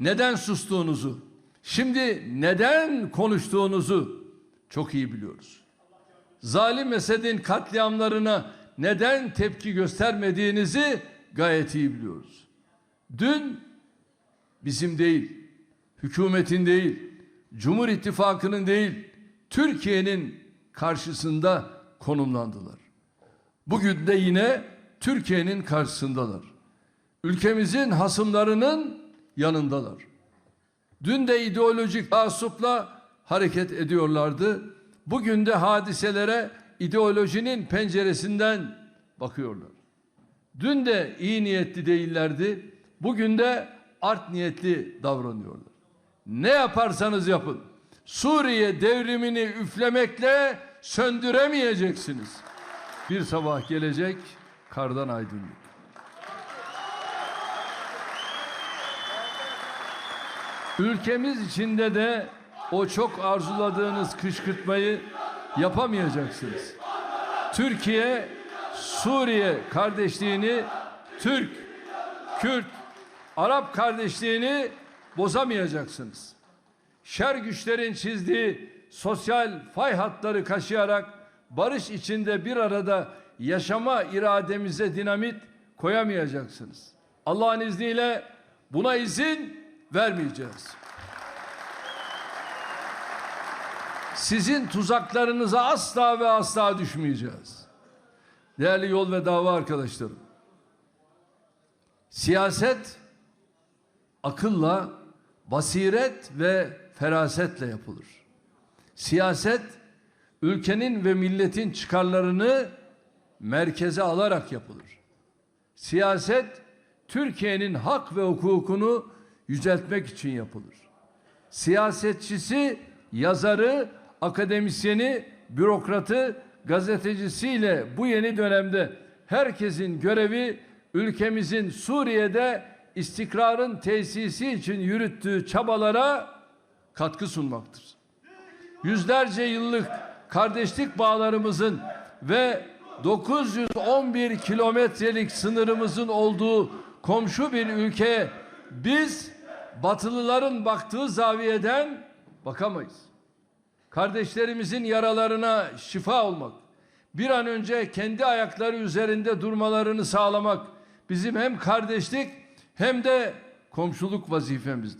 neden sustuğunuzu, şimdi neden konuştuğunuzu çok iyi biliyoruz. Zalim Esed'in katliamlarına neden tepki göstermediğinizi gayet iyi biliyoruz. Dün bizim değil, hükümetin değil, Cumhur İttifakı'nın değil, Türkiye'nin karşısında konumlandılar. Bugün de yine Türkiye'nin karşısındalar. Ülkemizin hasımlarının yanındalar. Dün de ideolojik taassupla hareket ediyorlardı. Bugün de hadiselere ideolojinin penceresinden bakıyorlar. Dün de iyi niyetli değillerdi. Bugün de art niyetli davranıyorlar. Ne yaparsanız yapın. Suriye devrimini üflemekle söndüremeyeceksiniz. Bir sabah gelecek kardan aydınlık. Ülkemiz içinde de o çok arzuladığınız kışkırtmayı yapamayacaksınız. Türkiye Suriye kardeşliğini Türk, Kürt, Arap kardeşliğini bozamayacaksınız. Şer güçlerin çizdiği sosyal fay hatları kaşıyarak barış içinde bir arada yaşama irademize dinamit koyamayacaksınız. Allah'ın izniyle buna izin vermeyeceğiz. Sizin tuzaklarınıza asla ve asla düşmeyeceğiz. Değerli yol ve dava arkadaşlarım. Siyaset akılla, basiret ve ferasetle yapılır. Siyaset ülkenin ve milletin çıkarlarını merkeze alarak yapılır. Siyaset Türkiye'nin hak ve hukukunu yüceltmek için yapılır. Siyasetçisi, yazarı, akademisyeni, bürokratı, gazetecisiyle bu yeni dönemde herkesin görevi ülkemizin Suriye'de istikrarın tesisi için yürüttüğü çabalara katkı sunmaktır. Yüzlerce yıllık kardeşlik bağlarımızın ve 911 kilometrelik sınırımızın olduğu komşu bir ülkeye biz batılıların baktığı zaviyeden bakamayız. Kardeşlerimizin yaralarına şifa olmak, bir an önce kendi ayakları üzerinde durmalarını sağlamak bizim hem kardeşlik hem de komşuluk vazifemizdir.